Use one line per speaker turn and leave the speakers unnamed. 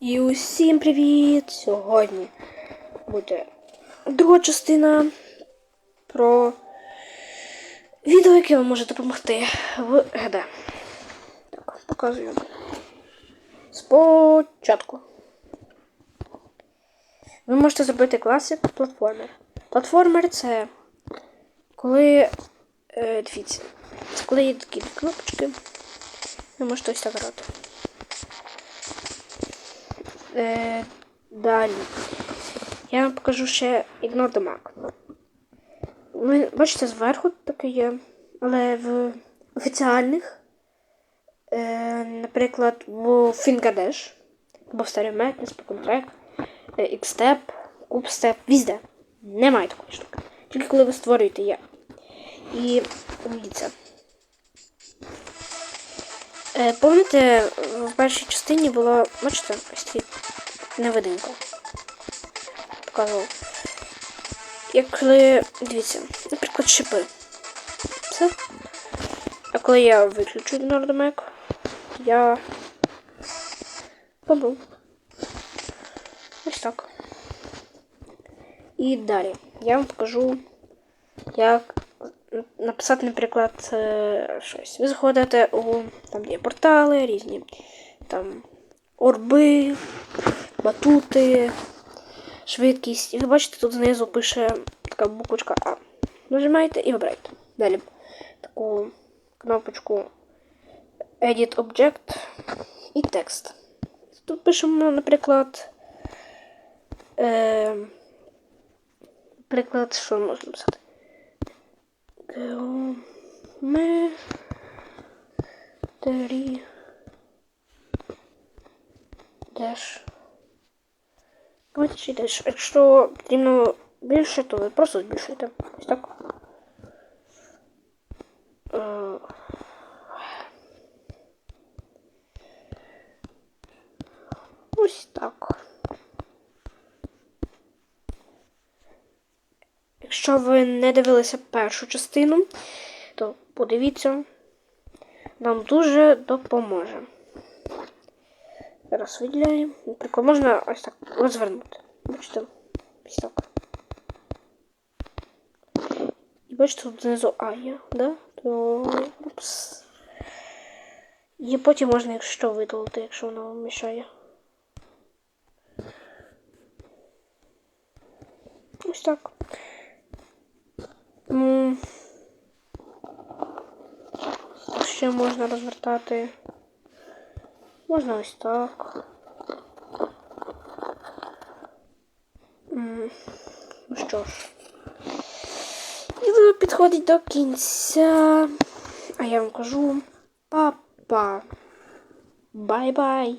І усім привіт! Сьогодні буде друга частина про відео, яке вам може допомогти в ГД. Так, показую. Спочатку. Ви можете зробити класик платформер. Платформер це коли. Е, дивіться, це коли є такі кнопочки. Ви можете ось так грати. Е, далі. Я вам покажу ще Mac. Ви бачите, зверху таке є, але в офіціальних, е, наприклад, в Fingerdash, або в Stereo Madness, Pokémon е, Xstep, Cubestep, візде. Немає такої штуки. Тільки коли ви створюєте є. І дивіться. Е, Пам'ятаєте, в першій частині було, бачите, ось такі невидимка. Показував. Як коли, дивіться, наприклад, шипи. Все. А коли я виключу Nordmec, я помру. Ось так. І далі я вам покажу, як написати, наприклад, е, щось. Ви заходите у там є портали різні, там орби, батути, швидкість. І ви бачите, тут знизу пише така буквочка А. Нажимаєте і вибираєте. Далі таку кнопочку Edit Object і текст. Тут пишемо, наприклад, е, Приклад, що можна писати? Geometry Dash. Давайте деш. Якщо потрібно більше, то ви просто збільшуєте. Ось так. Е, Ось так. Якщо ви не дивилися першу частину, то подивіться, нам дуже допоможе. Зараз виділяємо. Наприклад, можна ось так розвернути. Бачите? Ось так. І бачите, тут знизу А є, да? То Упс. І потім можна, якщо видалити, якщо воно вам мішає. Ось так. Ну, ще можна розвертати. Можна ось так. Ну що ж. Відео підходить до кінця. А я вам кажу па-па. Бай-бай.